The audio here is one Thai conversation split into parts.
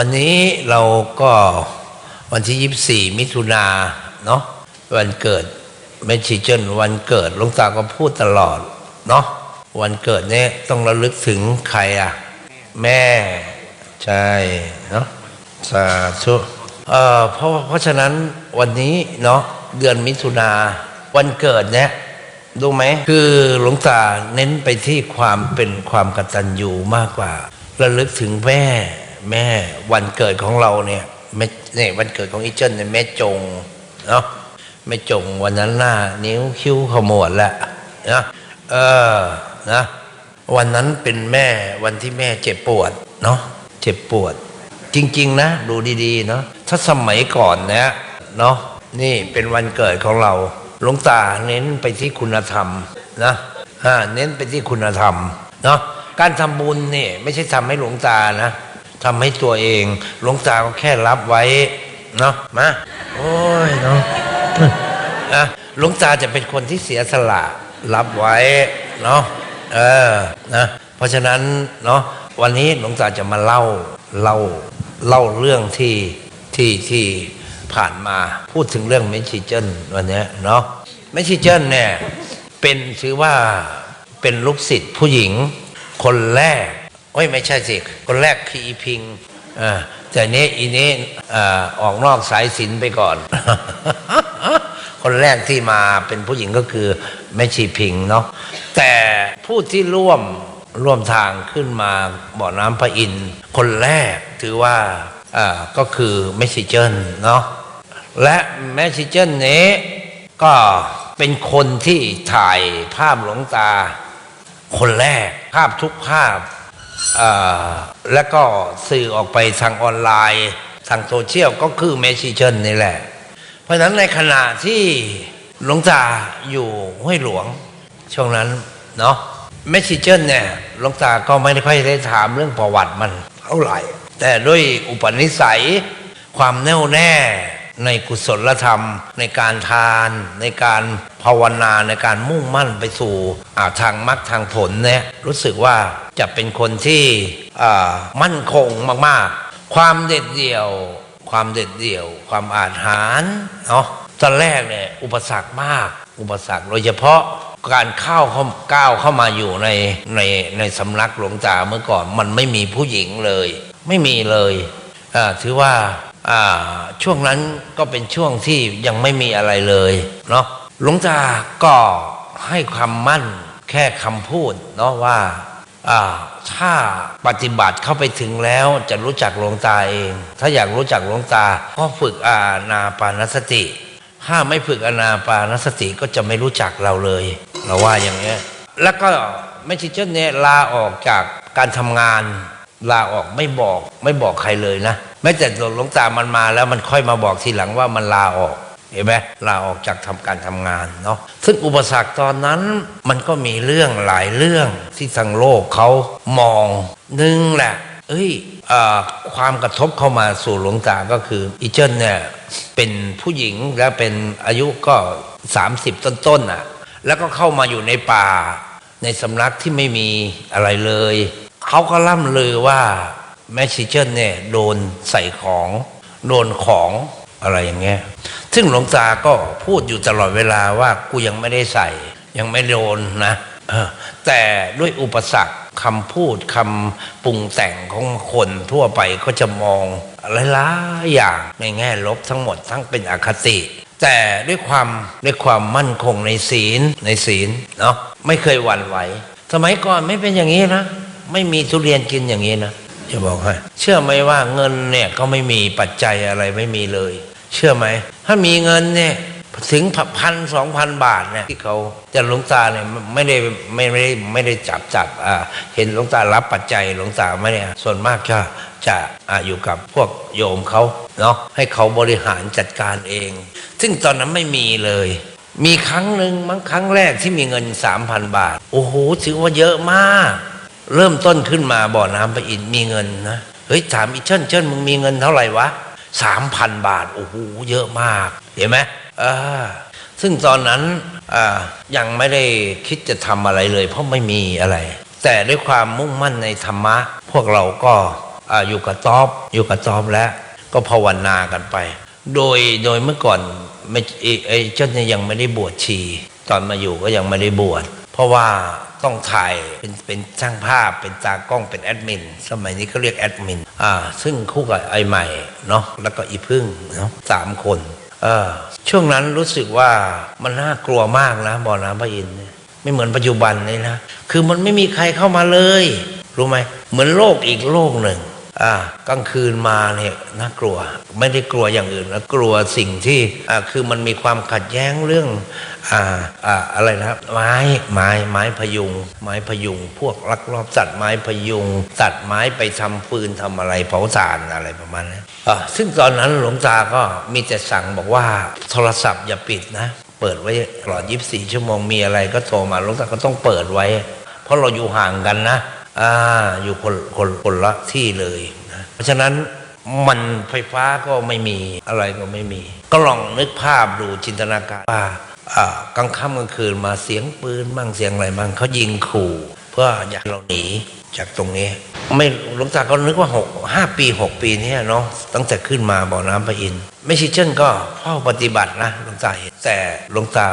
วันนี้เราก็วันที่ 24 มิถุนาเนาะวันเกิดแม่ชีเจนวันเกิดหลวงตาก็พูดตลอดเนาะวันเกิดเนี่ยต้องระลึกถึงใครอะแม่ใช่เนาะสาธุเอ่อเพราะเพราะฉะนั้นวันนี้เนาะเดือนมิถุนาวันเกิดเนี่ยดูไหมคือหลวงตาเน้นไปที่ความเป็นความกตัญญูมากกว่า ระลึกถึงแม่ แม่วันเกิดของเราเนี่ยแม่เนี่ยวันเกิดของอีเจิ้นเนี่ยแม่จงเนาะแม่จงวันนั้นหน้า นิ้วคิ้วขมวดแล้วนะเออนะวันนั้นเป็นแม่วันที่แม่เจ็บปวดเนาะเจ็บปวด จริง ๆ นะ ดูดีๆเนาะถ้าสมัยก่อนเนี่ยเนาะนี่เป็นวันเกิดของเราหลวงตาเน้นไปที่คุณธรรมนะอ่าเน้นไปที่คุณธรรมเนาะการทำบุญนี่ไม่ใช่ทำให้หลวงตานะ ทำให้ตัวเองหลวงตาก็แค่รับไว้เนาะมาโอ้ยเนาะนะหลวงตาจะเป็นคนที่เสียสละรับไว้เนาะเออนะเพราะฉะนั้นเนาะวันนี้หลวงตาจะมาเล่าเล่าเล่าเรื่องที่ที่ที่ผ่านมาพูดถึงเรื่องเมชิเจนวันนี้เนาะเมชิเจนเนี่ยเป็นถือว่าเป็นลูกศิษย์ผู้หญิงคนแรก อ้ยไม่ใช่สิ คนแรกคืออีพิงอ่าแต่นี้อีนี้อ่าออกนอกสายศิลไปก่อน คนแรกที่มาเป็นผู้หญิงก็คือแม่ชีพิงเนาะแต่ผู้ที่ร่วมร่วมทางขึ้นมาบ่อน้ำพระอินทร์คนแรกถือว่าอ่าก็คือแม่ชีเจิ้นเนาะและแม่ชีเจิ้นนี้ก็เป็นคนที่ถ่ายภาพหลวงตา คนแรกภาพทุกภาพ แล้วก็สื่อออกไปทางออนไลน์ ทางโซเชียลก็คือเมชิเชนนี่แหละ เพราะฉะนั้นในขณะที่หลวงตาอยู่ห้วยหลวง ช่วงนั้นเนาะเมชิเชนเนี่ยหลวงตาก็ไม่ได้ค่อยได้ถามเรื่องประวัติมันเท่าไหร่ แต่ด้วยอุปนิสัยความแน่วแน่ ในกุศลธรรม ในการทาน ในการภาวนาในการมุ่งมั่นไปสู่ทางมรรคทางผลเนี่ยรู้สึกว่าจะเป็นคนที่มั่นคงมากๆ ความเด็ดเดี่ยว ความเด็ดเดี่ยว ความอาจหารเนาะตอนแรกเนี่ยอุปสรรคมาก อุปสรรคโดยเฉพาะการเข้าเข้าก้าวเข้ามาอยู่ในในในสำนักหลวงตาเมื่อก่อน มันไม่มีผู้หญิงเลย ไม่มีเลยถือว่า ช่วงนั้นก็เป็นช่วงที่ยังไม่มีอะไรเลยเนาะหลวงตาก็ให้ความมั่นแค่คำพูดเนาะว่าถ้าปฏิบัติเข้าไปถึงแล้วจะรู้จักหลวงตาเอง ถ้าอยากรู้จักหลวงตาก็ฝึกอานาปานสติ ถ้าไม่ฝึกอานาปานสติก็จะไม่รู้จักเราเลย เราว่าอย่างเงี้แล้วก็ไม่ใช่เช่นนี้ลาออกจากการทำงาน ลาออกไม่บอกไม่บอกใครเลยนะแม้แต่หลวงตามันมาแล้วมันค่อยมาบอกทีหลังว่ามันลาออกเห็นไหมลาออกจากทำการทำงานเนาะซึ่งอุปสรรคตอนนั้นมันก็มีเรื่องหลายเรื่องที่ทางโลกเขามองหนึ่งแหละ เอ้ยอความกระทบเข้ามาสู่หลวงตาก็คืออีเจิ้นเนี่ยเป็นผู้หญิงและเป็นอายุก็ 30 ต้นๆน่ะแล้วก็เข้ามาอยู่ในป่าในสำนักที่ไม่มีอะไรเลย เขาก็ล่ำลือว่าแมชชิเชนเนี่ยโดนใส่ของโดนของอะไรอย่างเงี้ย ซึ่งหลวงตาก็พูดอยู่ตลอดเวลาว่ากูยังไม่ได้ใส่ ยังไม่โดนนะแต่ด้วยอุปสรรคคำพูดคำปรุงแต่งของคนทั่วไปก็จะมองหลายๆอย่างในแง่ลบทั้งหมดทั้งเป็นอคติ แต่ด้วยความด้วยความมั่นคงในศีลในศีลเนาะไม่เคยหวั่นไหว สมัยก่อนไม่เป็นอย่างนี้นะ ไม่มีทุเรียนกินอย่างนี้นะจะบอกให้เชื่อไหมว่าเงินเนี่ยก็ไม่มีปัจจัยอะไรไม่มีเลย เชื่อไหม ถ้ามีเงินเนี่ยถึงพันสองพันบาทเนี่ยที่เขาแต่หลวงตาเนี่ยไม่ได้ไม่ไม่ได้ไม่ได้จับจับอ่าเห็นหลวงตารับปัจจัยหลวงตาไม่ได้ส่วนมากจะจะอ่าอยู่กับพวกโยมเขาเนาะให้เขาบริหารจัดการเอง ซึ่งตอนนั้นไม่มีเลย มีครั้งหนึ่งมั้งครั้งแรกที่มีเงินสามพันบาท โอ้โหถือว่าเยอะมาก เริ่มต้นขึ้นมาบ่อน้ำพระอินทร์มีเงินนะเฮ้ยถามอีเชิญเชิญมึงมีเงินเท่าไหร่วะสามพันบาทโอ้โหเยอะมาก เห็นไหมอ่าซึ่งตอนนั้นอ่ายังไม่ได้คิดจะทำอะไรเลย เพราะไม่มีอะไร แต่ด้วยความมุ่งมั่นในธรรมะ พวกเราก็อาอยู่กับตอบอยู่กับตอบแล้วก็ภาวนากันไป โดยโดยเมื่อก่อนไม่ไอ้ไอ้เจ้าเนี่ยยังไม่ได้บวชชี ตอนมาอยู่ก็ยังไม่ได้บวช เพราะว่าต้องถ่ายเป็นเป็นช่างภาพ เป็นตากล้องเป็นแอดมินสมัยนี้เขาเรียกแอดมินอ่าซึ่งคู่กับไอ้ใหม่เนาะแล้วก็อีพึ่งเนาะสามคนเออช่วงนั้นรู้สึกว่ามันน่ากลัวมากนะบ่อน้ำพระอินทร์ไม่เหมือนปัจจุบันนี้นะ คือมันไม่มีใครเข้ามาเลย รู้ไหมเหมือนโลกอีกโลกหนึ่ง กลางคืนมาเนี่ยน่ากลัว ไม่ได้กลัวอย่างอื่นนะกลัวสิ่งที่อ่าคือมันมีความขัดแย้งเรื่องอ่าอ่าอะไรนะไม้ไม้ไม้พยุง ไม้พยุง พวกลักลอบตัดไม้พยุงตัดไม้ไปทำฟืนทำอะไรเผาถ่านอะไรประมาณนั้อ่าซึ่งตอนนั้นหลวงตาก็มีแต่สั่งบอกว่าโทรศัพท์อย่าปิดนะ เปิดไว้ตลอด 24 ชั่วโมงมีอะไรก็โทรมาหลวงตาก็ต้องเปิดไว้ เพราะเราอยู่ห่างกันนะ อ่าอยู่คนคนคนละที่เลยนะเพราะฉะนั้นมันไฟฟ้าก็ไม่มีอะไรก็ไม่มี ก็ลองนึกภาพดูจินตนาการว่าอ่ากลางค่ำกลางคืนมาเสียงปืนมั่งเสียงอะไรมั่งเขายิงขู่ เพื่ออยากเราหนีจากตรงนี้ ไม่หลวงตาก็นึกว่าหกห้าปีหกปีนี้เนาะตั้งแต่ขึ้นมาบ่อน้ำพระอินทร์ไม่ใช่เช่นก็เฝ้าปฏิบัตินะหลวงตาเห็นแต่หลวงตา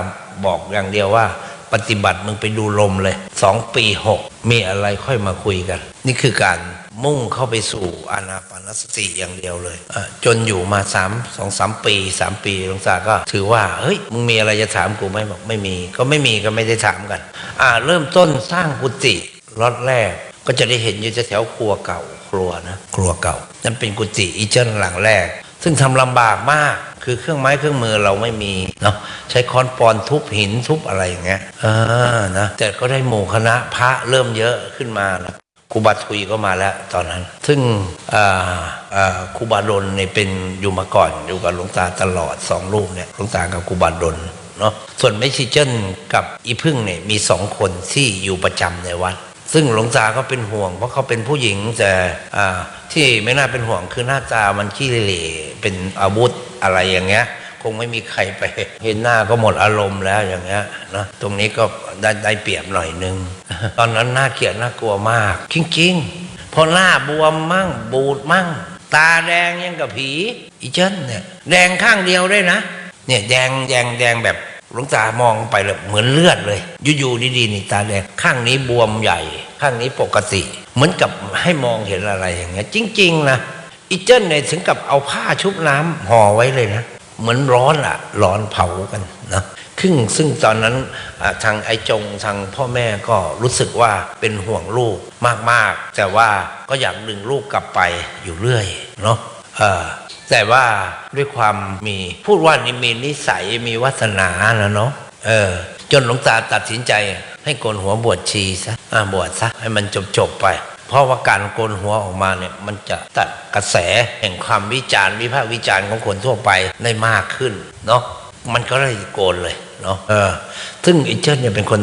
บอกอย่างเดียวว่า ปฏิบัติมึงไปดูลมเลยสองปีหกมีอะไรค่อยมาคุยกัน นี่คือการมุ่งเข้าไปสู่อานาปานสติอย่างเดียวเลยเจนอยู่มาสามสองสามปีสามปีหลวงตาก็ ถือว่าเฮ้ยมึงมีอะไรจะถามกูไหมบอกไม่มี ก็ไม่มีก็ไม่ได้ถามกัน อ่า เริ่มต้นสร้างกุฏิรอดแรก ก็จะได้เห็นอยู่แถวครัวเก่าครัวนะ ครัวเก่า นั่นเป็นกุฏิอีเจิ้นหลังแรก ซึ่งทำลำบากมาก คือเครื่องไม้เครื่องมือเราไม่มีเนาะใช้ค้อนปอนทุบหินทุบอะไรอย่างเงี้ยเออนะแต่ก็ได้หมู่คณะพระเริ่มเยอะขึ้นมาแล้วครูบาทุยก็มาแล้วตอนนั้น ซึ่งอ่าอ่าครูบาดลเนี่ยเป็นอยู่มาก่อนอยู่กับหลวงตาตลอดสองรูปเนี่ยหลวงตากับครูบาดลเนาะส่วนแม่ชีเจิ้นกับอีพึ่งเนี่ยมีสองคนที่อยู่ประจำในวัด ซึ่งหลวงตาก็เป็นห่วง เพราะเขาเป็นผู้หญิงแต่ที่ไม่น่าเป็นห่วงคือหน้าตามันขี้เหร่เป็นอาวุธอะไรอย่างเงี้ย คงไม่มีใครไป เห็นหน้าก็หมดอารมณ์แล้วอย่างเงี้ยนะตรงนี้ก็ได้ได้เปรียบหน่อยนึง ตอนนั้นน่าเกลียดน่ากลัวมากจริงๆพอหน้าบวมมั่งบูดมั่ง ตาแดงยังกับผีอีเจิ้นเนี่ยแดงข้างเดียวด้วยนะเนี่ยแดงแดงแดงแบบ หลวงตามองไปเลยเหมือนเลือดเลย อยู่ๆดีๆนี่ตาแดงข้างนี้บวมใหญ่ ข้างนี้ปกติ เหมือนกับให้มองเห็นอะไรอย่างเงี้ย จริง ๆ นะอีเจิ้นเนี่ยถึงกับเอาผ้าชุบน้ำห่อไว้เลยนะ เหมือนร้อนอะร้อนเผากันนะซึ่งซึ่งตอนนั้นทางไอจงทางพ่อแม่ก็รู้สึกว่าเป็นห่วงลูกมาก ๆ แต่ว่าก็อยากดึงลูกกลับไปอยู่เรื่อยเนาะ แต่ว่าด้วยความมีพูดว่านี่มีนิสัยมีวาสนานะเนาะเออ จนหลวงตาตัดสินใจ ให้โกนหัวบวชชีซะอ่าบวชซะให้มันจบจบไป เพราะว่าการโกนหัวออกมาเนี่ย มันจะตัดกระแสแห่งความวิจารณ์วิพากษ์วิจารณ์ของคนทั่วไปได้มากขึ้นเนาะมันก็เลยโกนเลยเนาะเออ ซึ่งอิเจนเนี่ยเป็นคน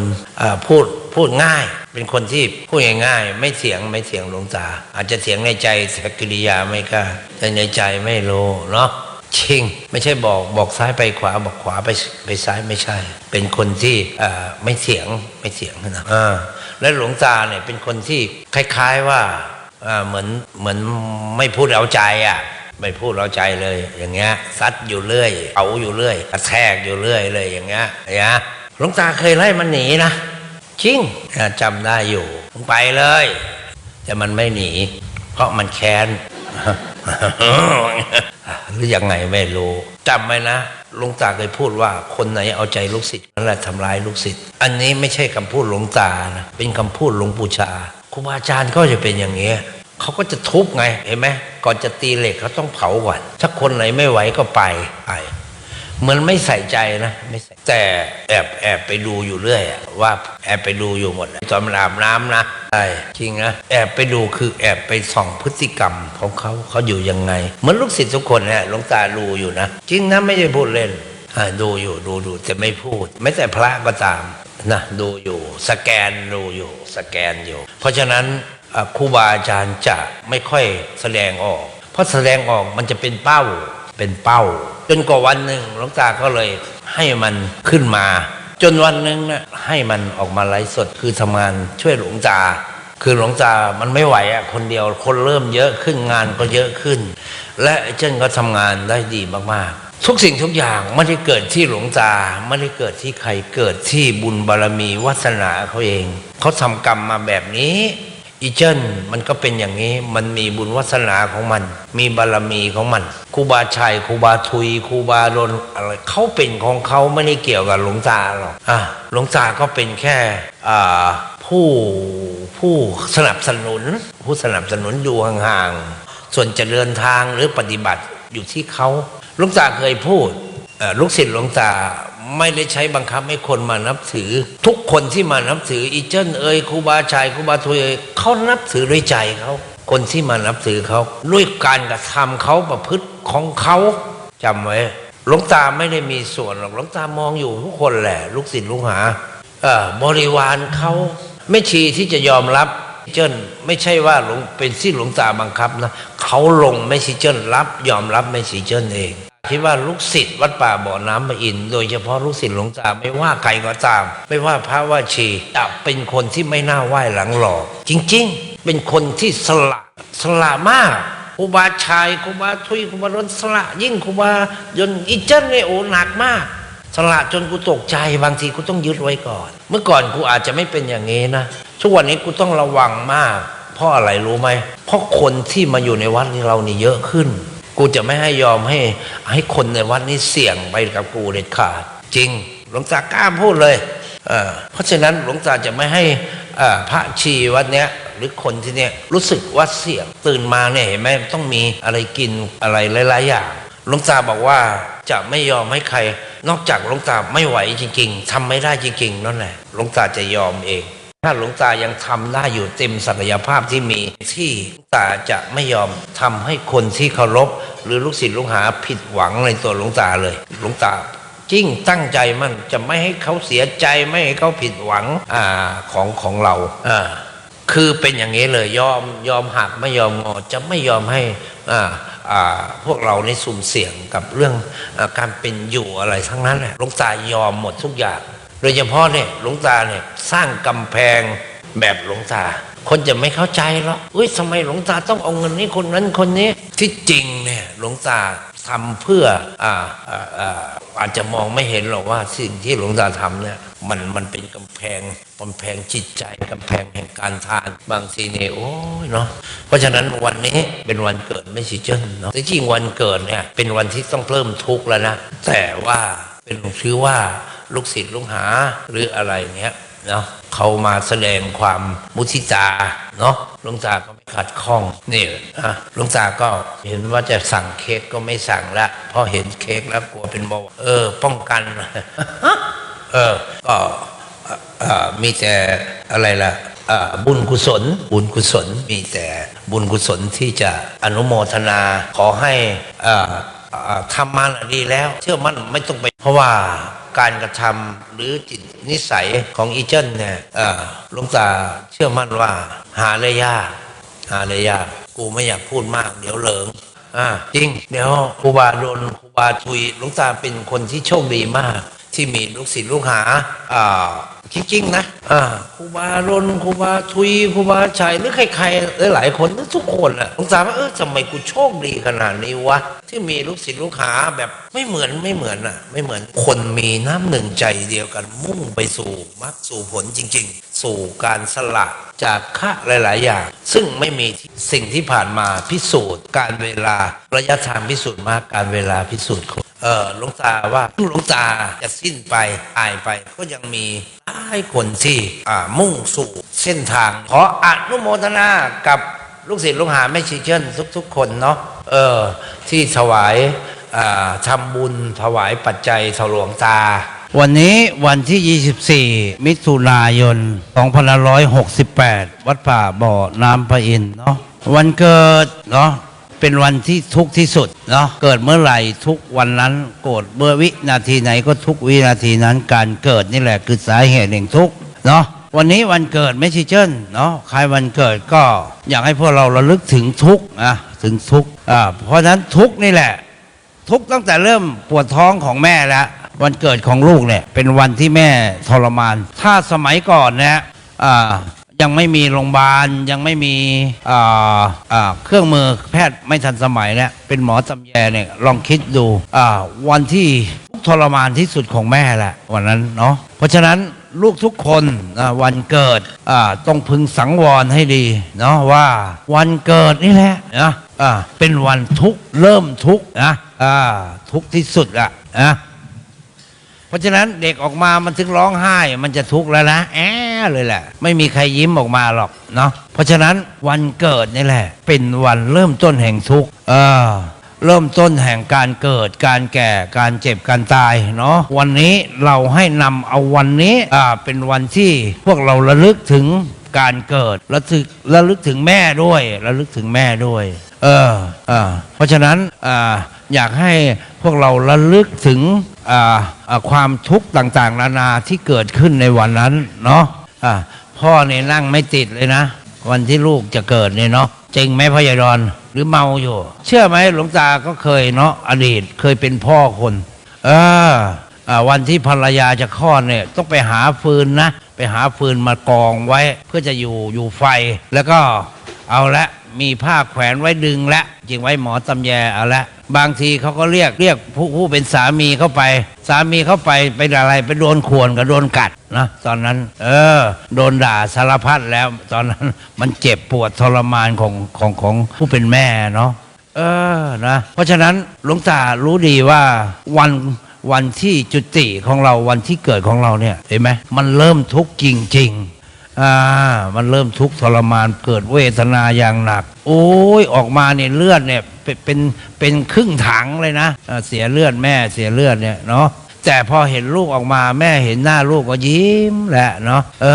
พูดพูดง่าย เป็นคนที่พูดง่ายๆไม่เถียงไม่เถียงหลวงตา อาจจะเถียงในใจแต่กิริยาไม่กล้าแต่ในใจไม่รู้เนาะชิงไม่ใช่บอกบอกซ้ายไปขวาบอกขวาไปไปซ้ายไม่ใช่ เป็นคนที่อ่าไม่เสียงไม่เสียงนะอ่าและหลวงตาเนี่ยเป็นคนที่คล้ายๆว่าอ่าเหมือนเหมือนไม่พูดเอาใจอะไม่พูดเอาใจเลย อย่างเงี้ยซัดอยู่เรื่อยเอาอยู่เรื่อยกระแทกอยู่เรื่อยเลยอย่างเงี้ยนะหลวงตาเคยไล่มันหนีนะ จริงจำได้อยู่ไปเลย แต่มันไม่หนี เพราะมันแค้นหรือยังไงไม่รู้จำไว้นะหลวงตาเคยพูดว่าคนไหนเอาใจลูกศิษย์นั่นแหละทำร้ายลูกศิษย์อันนี้ไม่ใช่คำพูดหลวงตานะเป็นคำพูดหลวงปู่ชาครูบาอาจารย์ก็จะเป็นอย่างนี้ยเขาก็จะทุบไงเห็นไหมก่อนจะตีเหล็กเขาต้องเผาก่อนถ้าคนไหนไม่ไหวก็ไปไป มือนไม่ใส่ใจนะไม่ใส่แต่แอบแอบไปดูอยู่เรื่อยว่าแอบไปดูอยู่หมดตอนมันอาบน้ำนะใช่จริงนะแอบไปดูคือแอบไปส่องพฤติกรรมของเขาเขาอยู่ยังไง เหมือนลูกศิษย์ทุกคนเนี่ยหลวงตาดูอยู่นะจริงนะไม่ได้พูดเล่นดูอยู่ดูดูแต่ไม่พูด ไม่แต่พระก็ตามนะดูอยู่ สแกนดูอยู่สแกนอยู่ เพราะฉะนั้นครูบาอาจารย์จะไม่ค่อยแสดงออก เพราะแสดงออกมันจะเป็นเป้า เป็นเป้า จนกว่าวันหนึ่งหลวงตาก็เลยให้มันขึ้นมา จนวันหนึ่งนะให้มันออกมาไลฟ์สดคือทำงานช่วยหลวงตา คือหลวงตามันไม่ไหวอะคนเดียวคนเริ่มเยอะขึ้นงานก็เยอะขึ้น และไอ้เจ้นก็ทำงานได้ดีมากๆทุกสิ่งทุกอย่างไม่ได้เกิดที่หลวงตาไม่ได้เกิดที่ใครเกิดที่บุญบารมีวาสนาเขาเอง เขาทำกรรมมาแบบนี้ อีเจิ้นมันก็เป็นอย่างนี้ มันมีบุญวาสนาของมัน มีบารมีของมันครูบาชัยครูบาทุยครูบาดนอะไรเขาเป็นของเขาไม่ได้เกี่ยวกับหลวงตาหรอกอะหลวงตาก็เป็นแค่อ่าผู้ผู้สนับสนุน ผู้สนับสนุนอยู่ห่างๆส่วนจะเดินทางหรือปฏิบัติอยู่ที่เขาหลวงตาเคยพูดลูกศิษย์หลวงตา ไม่ได้ใช้บังคับให้คนมานับถือ ทุกคนที่มานับถืออีเจิ้นเอ่ยครูบาชัยครูบาทุยเอ่ยเขานับถือด้วยใจเขาคนที่มานับถือเขาด้วยการกระทำเขาประพฤติของเขาจำไว้หลวงตาไม่ได้มีส่วนหรอกหลวงตามองอยู่ทุกคนแหละ ลูกศิษย์ลูกหาเอ่อบริวารเขาไม่ชีที่จะยอมรับเจิ้นไม่ใช่ว่าหลวงเป็นที่หลวงตาบังคับนะเขาลงไม่ชีเจิ้นรับ ยอมรับไม่ชีเจิ้นเอง คิดว่าลูกศิษย์วัดป่าบ่อน้ำพระอิน โดยเฉพาะลูกศิษย์หลวงตาไม่ว่าใครก็ตาม ไม่ว่าพระว่าชีจะเป็นคนที่ไม่น่าไหว้หลังหลอก จริง ๆ เป็นคนที่สละสละมากครูบาชายครูบาทุยครูบารนสละยิ่งครูบายนอีเจนเนี่ยโอ้หนักมาก สละจนกูตกใจบางทีกูต้องยึดไว้ก่อน เมื่อก่อนกูอาจจะไม่เป็นอย่างนี้นะทุกวันนี้กูต้องระวังมาก เพราะอะไรรู้ไหมเพราะคนที่มาอยู่ในวัดนี้เรานี่เยอะขึ้น กูจะไม่ให้ยอมให้ ให้คนในวัดนี้เสี่ยงไปกับกูเด็ดขาด จริง หลวงตากล้าพูดเลยเเพราะฉะนั้นหลวงตาจะไม่ให้พระชีวัดเนี้ยหรือคนที่เนี้ยรู้สึกว่าเสี่ยงตื่นมาเนี่ยเห็นไหมต้องมีอะไรกินอะไรหลายๆอย่างหลวงตาบอกว่าจะไม่ยอมให้ใคร นอกจากหลวงตาไม่ไหวจริง ๆทำไม่ได้จริง ๆ นั่นแหละหลวงตาจะยอมเอง ถ้าหลวงตายังทำได้อยู่เต็มศักยภาพที่มีที่หลวงตาจะไม่ยอมทำให้คนที่เคารพหรือลูกศิษย์ลูกหาผิดหวังในตัวหลวงตาเลย หลวงตาจริงตั้งใจมันจะไม่ให้เขาเสียใจไม่ให้เขาผิดหวังอ่าของของเราอ่าคือเป็นอย่างนี้เลยยอมยอมหักไม่ยอมงอจะไม่ยอมให้อ่าอ่าพวกเราในสุ่มเสี่ยงกับเรื่องอการเป็นอยู่อะไรทั้งนั้นแหละหลวงตายอมหมดทุกอย่าง โดยเฉพาะเนี่ยหลวงตาเนี่ยสร้างกำแพงแบบหลวงตา คนจะไม่เข้าใจหรอกอุ้ยทำไมหลวงตาต้องเอาเงินนี้คนนั้นคนนี้ ที่จริงเนี่ยหลวงตาทำเพื่ออ่าอ่าอ่าอาจจะมองไม่เห็นหรอกว่าสิ่งที่หลวงตาทำเนี่ยมันมันเป็นกำแพงกำแพงจิตใจกำแพงแห่งการทานบางทีเนี่ยโอ้ยเนาะเพราะฉะนั้นวันนี้เป็นวันเกิดไม่ใช่เจิ้นเนาะแต่จริงวันเกิดเนี่ยเป็นวันที่ต้องเพิ่มทุกข์แล้วนะแต่ว่าเป็นชื่อว่า ลูกศิษย์ลูกหาหรืออะไรเนี้ยเนาะเขามาแสดงความมุทิตาเนาะหลวงตาก็ไม่ขัดข้องนี่อะหลวงตาก็เห็นว่าจะสั่งเค้กก็ไม่สั่งละเพราะเห็นเค้กแล้วกลัวเป็นเบาเออ ป้องกันเออก็มีแต่อะไรล่ะเอ่อบุญกุศล บุญกุศลมีแต่บุญกุศลที่จะอนุโมทนาขอให้ทำมาดีแล้ว เชื่อมั่นไม่ต้องไปเพราะว่า การกระทำหรือจิตนิสัยของอีเจนเนี่ยหลวงตาเชื่อมั่นว่า หาเลยยากหาเลยยากกูไม่อยากพูดมาก เดี๋ยวเหลิงอ่าจริง เดี๋ยวครูบาโดนครูบาทุยหลวงตาเป็นคนที่โชคดีมาก ที่มีลูกศิษย์ลูกหาอ่าจริงๆนะครูบารนครูบาทุยครูบาชัยหรือใครๆหลายคนทุกคนอะหลวงสารว่าเออทำไมกูโชคดีขนาดนี้วะที่มีลูกศิษย์ลูกหาแบบไม่เหมือนไม่เหมือนอะไม่เหมือนคนมีน้ำหนึ่งใจเดียวกันมุ่งไปสู่มรรคสู่ผลจริง ๆ สู่การสละจากค่าหลาย ๆ อย่าง ซึ่งไม่มีสิ่งที่ผ่านมาพิสูจน์ การเวลาระยะทางพิสูจน์มากการเวลาพิสูจน์คนเออหลวงตาว่าหลวงตาจะสิ้นไปตายไปก็ยังมีหลายคนที่อ่ามุ่งสู่เส้นทาง ขออนุโมทนากับลูกศิษย์ลูกหาไม่ชีเชิญทุก ๆ คนเนาะเออที่ถวายทำบุญถวายปัจจัยถหลวงตา วันนี้วันที่ 24 มิถุนายน 2568 วัดป่าบ่อน้ำพระอินเนาะวันเกิดเนาะเป็นวันที่ทุกข์ที่สุดเนาะเกิดเมื่อไหร่ทุกวันนั้นโกรธเมื่อวินาทีไหนก็ทุกวินาทีนั้นการเกิดนี่แหละคือสาเหตุแห่งทุกข์เนาะวันนี้วันเกิดไม่ใช่เจิ้นเนาะใครวันเกิดก็อยากให้พวกเราระลึกถึงทุกข์นะถึงทุกข์อ่าเพราะฉะนั้นทุกข์นี่แหละ ทุกตั้งแต่เริ่มปวดท้องของแม่แล้ว วันเกิดของลูกเนี่ยเป็นวันที่แม่ทรมาน ถ้าสมัยก่อนเนี่ยอ่ายังไม่มีโรงพยาบาลยังไม่มีอ่าอ่าเครื่องมือแพทย์ไม่ทันสมัยเนี่ยเป็นหมอตำแยเนี่ยลองคิดดูอ่าวันที่ทรมานที่สุดของแม่แหละวันนั้นเนาะเพราะฉะนั้นลูกทุกคนวันเกิดต้องพึงสังวรให้ดีเนาะว่าวันเกิดนี่แหละนะเป็นวันทุกเริ่มทุกนะทุกที่สุดอะนะ เพราะฉะนั้นเด็กออกมามันถึงร้องไห้ มันจะทุกข์แล้วนะแอะเลยแหละ ไม่มีใครยิ้มออกมาหรอกเนาะเพราะฉะนั้นวันเกิดนี่แหละ เป็นวันเริ่มต้นแห่งทุกข์เออเริ่มต้นแห่งการเกิด การแก่ การเจ็บ การตายเนาะ วันนี้เราให้นำเอาวันนี้อ่าเป็นวันที่พวกเราระลึกถึงการเกิดระลึกระลึกถึงแม่ด้วยระลึกถึงแม่ด้วย เอออ่าเพราะฉะนั้นอ่าอยากให้พวกเราระลึกถึง ความทุกข์ต่างๆนานาที่เกิดขึ้นในวันนั้นเนาะอ่าพ่อเนี่ยนั่งไม่ติดเลยนะ วันที่ลูกจะเกิดเนี่ยเนาะจริงไหมพ่อใหญ่ดอนหรือเมาอยู่ เชื่อไหมหลวงตาก็เคยเนาะอดีตเคยเป็นพ่อคน เออวันที่ภรรยาจะคลอดเนี่ยต้องไปหาฟืนนะ ไปหาฟืนมากองไว้ เพื่อจะอยู่อยู่ไฟแล้วก็เอาละมีผ้าแขวนไว้ดึงละจริงไว้หมอตำแยเอาละ บางทีเขาก็เรียกเรียกผู้ผู้เป็นสามีเข้าไป สามีเข้าไปเป็นอะไรไปโดนข่วนกับโดนกัดนะตอนนั้น เออ โดนด่าสารพัดแล้ว ตอนนั้นมันเจ็บปวดทรมานของของของผู้เป็นแม่เนาะเออนะเพราะฉะนั้นหลวงตารู้ดีว่าวันวันที่จุติของเราวันที่เกิดของเราเนี่ยเห็นไหมมันเริ่มทุกข์จริงๆอ่ามันเริ่มทุกข์ทรมานเกิดเวทนาอย่างหนัก โอ้ยออกมาเนี่ยเลือดเนี่ย เป็นเป็นครึ่งถังเลยนะเสียเลือดแม่เสียเลือดเนี่ยเนาะแต่พอเห็นลูกออกมาแม่เห็นหน้าลูกก็ยิ้มแหละเนาะเอ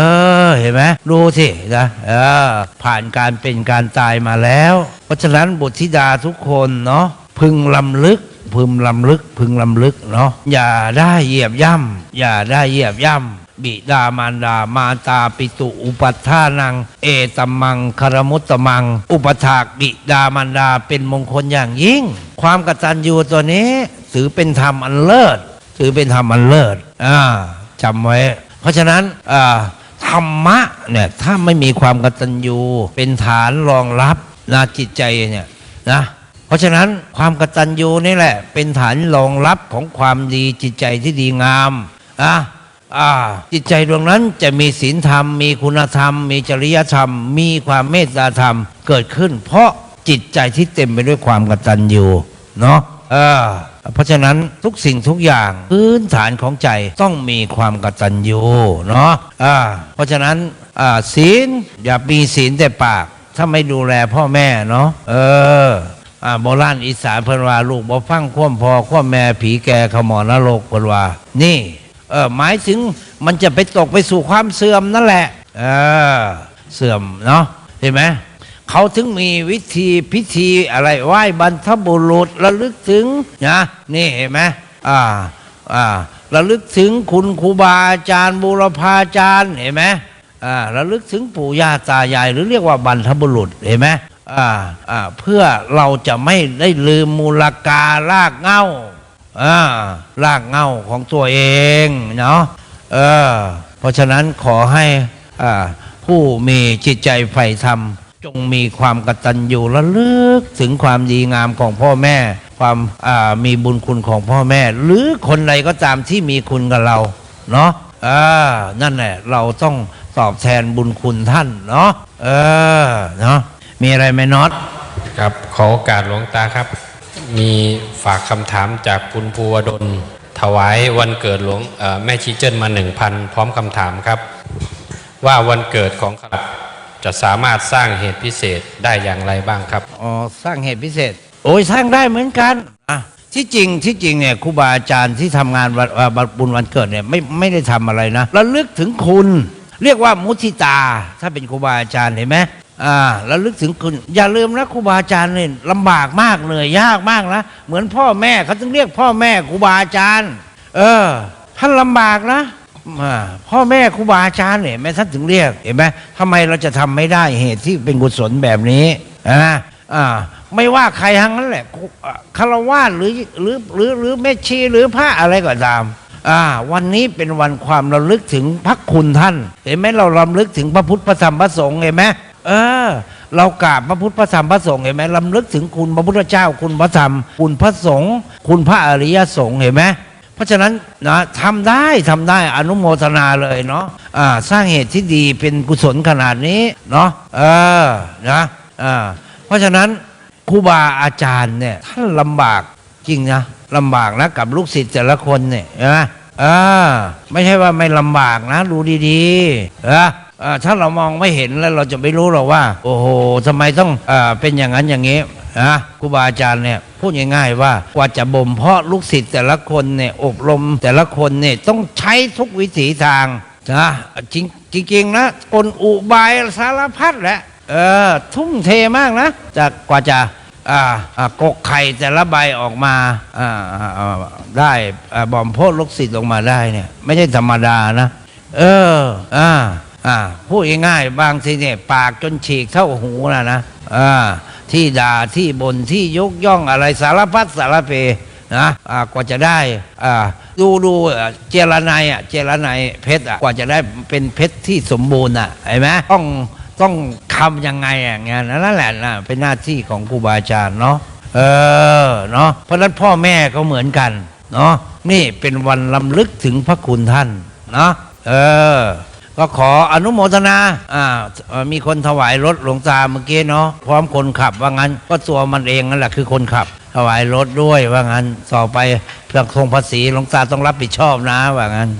อเห็นไหมดูสินะเออผ่านการเป็นการตายมาแล้ว เพราะฉะนั้นบุตรธิดาทุกคนเนาะพึงลำลึกพึงลำลึกพึงลำลึกเนาะอย่าได้เหยียบย่ำอย่าได้เหยียบย่ำ บิดามารดามาตาปิตุอุปัฏฐานัง เอตมังคารมุตตมัง อุปถากบิดามารดาเป็นมงคลอย่างยิ่ง ความกตัญญูตัวนี้ถือเป็นธรรมอันเลิศถือเป็นธรรมอันเลิศอ่าจำไว้ เพราะฉะนั้นอ่าธรรมะเนี่ยถ้าไม่มีความกตัญญูเป็นฐานรองรับนาจิตใจเนี่ยนะเพราะฉะนั้นความกตัญญูนี่แหละ เป็นฐานรองรับของความดีจิตใจที่ดีงามอะ จิตใจดวงนั้นจะมีศีลธรรม มีคุณธรรม มีจริยธรรม มีความเมตตาธรรมเกิดขึ้น เพราะจิตใจที่เต็มไปด้วยความกตัญญูเนาะเพราะฉะนั้นทุกสิ่งทุกอย่างพื้นฐานของใจต้องมีความกตัญญูเนาะเพราะฉะนั้นศีลอย่ามีศีลแต่ปาก ถ้าไม่ดูแลพ่อแม่เนาะเออโบราณอีสานเพิ่นว่าลูกบ่ฟังคว่ำพอคว่ำแม่ผีแกขมอนรกเพิ่นว่านี่ เออหมายถึงมันจะไปตกไปสู่ความเสื่อมนั่นแหละ เออ เสื่อมเนาะเห็นไหมเขาถึงมีวิธีพิธีอะไรไหว้บรรทบุรุษระลึกถึงนะนี่เห็นไหมอ่าอ่าระลึกถึงคุณครูบาอาจารย์บูรพาจารย์เห็นไหมอ่าระลึกถึงปู่ย่าตายายหรือเรียกว่าบรรทบุรุษเห็นไหมอ่าอ่าเพื่อเราจะไม่ได้ลืมมูลการากเง้า อ่ารากเง้าของตัวเองเนาะเออเพราะฉะนั้นขอให้อ่าผู้มีจิตใจใฝ่ธรรม จงมีความกตัญญูระลึกถึงความดีงามของพ่อแม่ ความอ่ามีบุญคุณของพ่อแม่ หรือคนใดก็ตามที่มีคุณกับเราเนาะอ่านั่นแหละเราต้องตอบแทนบุญคุณท่านเนาะเออเนาะมีอะไรไหมน็อตครับขอโอกาสหลวงตาครับ มีฝากคำถามจากคุณภูวดล ถวายวันเกิดหลวงเอ่อแม่ชีเจิ้นมาหนึ่งพันพร้อมคำถามครับ ว่าวันเกิดของขับจะสามารถสร้างเหตุพิเศษได้อย่างไรบ้างครับ อ๋อ สร้างเหตุพิเศษ โอ้ยสร้างได้เหมือนกันอะที่จริงที่จริงเนี่ยครูบาอาจารย์ที่ทำงานวันอ่าบุญวันเกิดเนี่ยไม่ไม่ได้ทำอะไรนะระลึกถึงคุณ เรียกว่ามุทิตา ถ้าเป็นครูบาอาจารย์เห็นไหม อ่าระลึกถึงคุณอย่าลืมนะครูบาอาจารย์เนี่ยลำบากมากเหนื่อยยากมากนะเหมือนพ่อแม่เขาต้องเรียกพ่อแม่ครูบาอาจารย์ เออ ท่านลำบากนะอ่าพ่อแม่ครูบาอาจารย์เนี่ยแม่ท่านถึงเรียกเห็นไหมทำไมเราจะทำไม่ได้เหตุที่เป็นกุศลแบบนี้อ่าอ่าไม่ว่าใครทั้งนั้นแหละคารวะหรือหรือหรือหรือแม่ชีหรือพระอะไรก็ตามอ่าวันนี้เป็นวันความระลึกถึงพระคุณท่าน เห็นไหมเรารำลึกถึงพระพุทธพระธรรมพระสงฆ์เห็นไหม เออ เรากราบพระพุทธพระธรรมพระสงฆ์เห็นไหมรำลึกถึงคุณพระพุทธเจ้าคุณพระธรรม คุณพระสงฆ์คุณพระอริยสงฆ์เห็นไหมเพราะฉะนั้นนะทำได้ทำได้อนุโมทนาเลยเนาะอ่าสร้างเหตุที่ดีเป็นกุศลขนาดนี้เนาะเออนะอ่าเพราะฉะนั้นครูบาอาจารย์เนี่ยท่านลำบากจริงนะลำบากนะกับลูกศิษย์แต่ละคนเนี่ยนไหมอ่าไม่ใช่ว่าไม่ลำบากนะดูดีๆนะอ่า ถ้าเรามองไม่เห็นแล้วเราจะไม่รู้หรอกว่า โอ้โหทำไมต้องอเป็นอย่างนั้นอย่างนี้นะครูบาอาจารย์เนี่ยพูดง่ายๆว่ากว่าจะบ่มเพาะลูกศิษย์แต่ละคนเนี่ยอบรมแต่ละคนเนี่ยต้องใช้ทุกวิถีทางนะจริงจริงนะกลอุบายสารพัดแหละเออทุ่มเทมากนะจะกว่าจะอ่าอ่กกไข่แต่ละใบออกมาอ่าอ่ได้อ่บ่มเพาะลูกศิษย์ลงมาได้เนี่ย ไม่ใช่ธรรมดานะ เอออ่า อ่าพูดง่ายๆบางทีเนี่ยปากจนฉีกเท่าหูนะนะอ่าที่ด่าที่บนที่ยกย่องอะไรสารพัดสารเพนะอ่ากว่าจะได้อ่าดูดูเจรนายอะเจรนายเพชรอะกว่าจะได้เป็นเพชรที่สมบูรณ์อะเห็นไหมต้องต้องทำยังไงอะงานนั่นแหละนะเป็นหน้าที่ของครูบาอาจารย์เนาะเออเนาะเพราะนั้นพ่อแม่ก็เหมือนกันเนาะนี่เป็นวันลำลึกถึงพระคุณท่านเนาะเออ ก็ขออนุโมทนาอ่ามีคนถวายรถหลวงตาเมื่อกี้เนาะพร้อมคนขับว่างั้น ก็ตัวมันเองนั่นแหละคือคนขับ ถวายรถด้วยว่างั้นต่อไปเพื่อคงภาษีหลวงตาต้องรับผิดชอบนะว่างั้น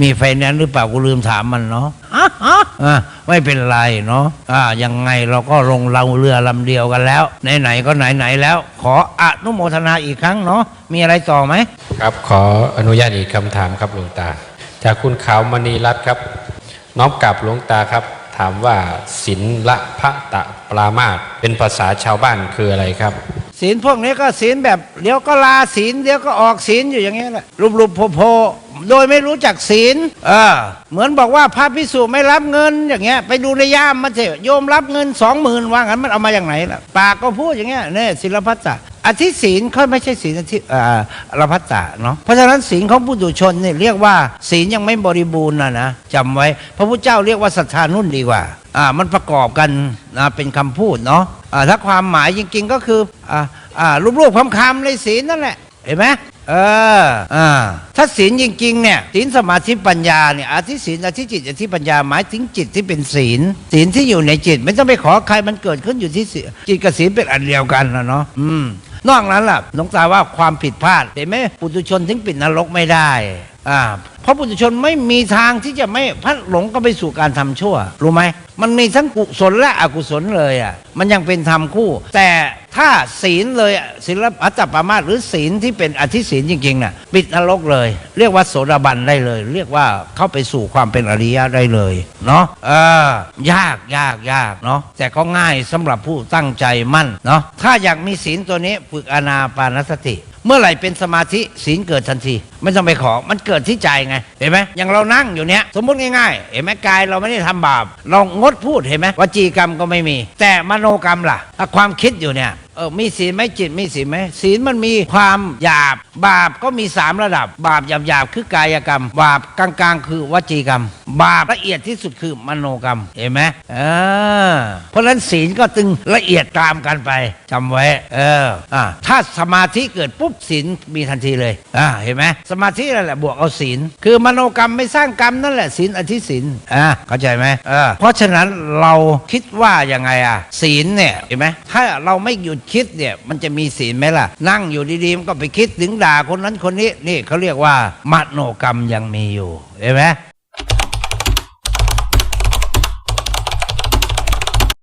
มีไฟแนนซ์หรือเปล่ากูลืมถามมันเนาะอะไม่เป็นไรเนาะอ่ายังไงเราก็ลงเราเรือลำเดียวกันแล้วไหนๆก็ไหนๆแล้ว ขออนุโมทนาอีกครั้งเนาะมีอะไรต่อไหมครับ ขออนุญาตอีกคำถามครับหลวงตา จากคุณขาวมณีรัตน์ครับ น้อมกลับหลวงตาครับ ถามว่าศิลละพระตะปรามาสเป็นภาษาชาวบ้านคืออะไรครับศีลพวกนี้ก็ศีลแบบเดี๋ยวก็ลาศีลเดี๋ยวก็ออกศีลอยู่อย่างเงี้ยแหละรูปๆโพๆโดยไม่รู้จักศีลเออเหมือนบอกว่าพระพิสุไม่รับเงินอย่างเงี้ย ไปดูในย่ามมันเถอะโยมรับเงินสองหมื่นว่างั้นมันเอามาอย่างไหนล่ะปากก็พูดอย่างเงี้ยเนี่ยศิลพัตตะ อธิศีลเขาไม่ใช่ศีลอธิอ่าอรพัตตะเนาะเพราะฉะนั้นศีลของผู้ดุชนเนี่ยเรียกว่าศีลยังไม่บริบูรณ์นะนะจำไว้ พระพุทธเจ้าเรียกว่าศรัทธานุ่นดีกว่าอ่ามันประกอบกันนะเป็นคำพูดเนาะอ่าถ้าความหมายจริงๆก็คืออ่าอ่ารูปๆคำๆในศีลนั่นแหละเห็นไหมเอออ่าถ้าศีลจริงๆเนี่ยศีลสมาธิปัญญาเนี่ยอธิศีลอธิจิตอธิปัญญาหมายถึงจิตที่เป็นศีลศีลที่อยู่ในจิต ไม่ต้องไปขอใครมันเกิดขึ้นอยู่ที่จิตกับศีลเป็นอันเดียวกันนะเนาะอืม นอกนั้นล่ะหลวงตาว่าความผิดพลาดเห็นไหมปุถุชนถึงปิดนรกไม่ได้เพราะปุถุชนไม่มีทางที่จะไม่พัดหลงก็ไปสู่การทำชั่ว รู้ไหม มันมีทั้งกุศลและอกุศลเลยอะมันยังเป็นธรรมคู่ แต่ถ้าศีลเลยศีลอัตตปามาสหรือศีลที่เป็นอธิศีลจริงๆน่ะปิดนรกเลย เรียกว่าโสดาบันได้เลย เรียกว่าเข้าไปสู่ความเป็นอริยะได้เลยเนาะเออยากยากยากเนาะแต่ก็ง่ายสำหรับผู้ตั้งใจมั่นเนาะถ้าอยากมีศีลตัวนี้ฝึกอนาปานสติ เมื่อไหร่เป็นสมาธิศีลเกิดทันที ไม่ต้องไปขอมันเกิดที่ใจไง เห็นไหมอย่างเรานั่งอยู่เนี้ยสมมติง่ายๆเห็นไหมกายเราไม่ได้ทำบาป เรางดพูดเห็นไหมวจีกรรมก็ไม่มี แต่มโนกรรมล่ะ ความคิดอยู่เนี่ย ออมีศีลไหมจิตมีศีลไหมศีลมันมีความหยาบ บาปก็มีสามระดับ บาปหยาบหยาบคือกายกรรม บาปกลางๆ คือวจีกรรม บาปละเอียดที่สุดคือมโนกรรมเห็นไหมเออเพราะฉะนั้นศีลก็ตึงละเอียดตามกันไปจำไว้เอออ่าถ้าสมาธิเกิดปุ๊บศีลมีทันทีเลยอ่าเห็นไหมสมาธินั่นแหละบวกเอาศีลคือมโนกรรมไม่สร้างกรรมนั่นแหละศีลอธิศีลอ่าเข้าใจไหมเออเพราะฉะนั้นเราคิดว่ายังไงอะศีลเนี่ยเห็นไหมถ้าเราไม่หยุดคิดเนี่ยมันจะมีศีลไหมล่ะ นั่งอยู่ดีๆมันก็ไปคิดถึงด่าคนนั้นคนนี้นี่เขาเรียกว่ามโนกรรมยังมีอยู่เห็นไหม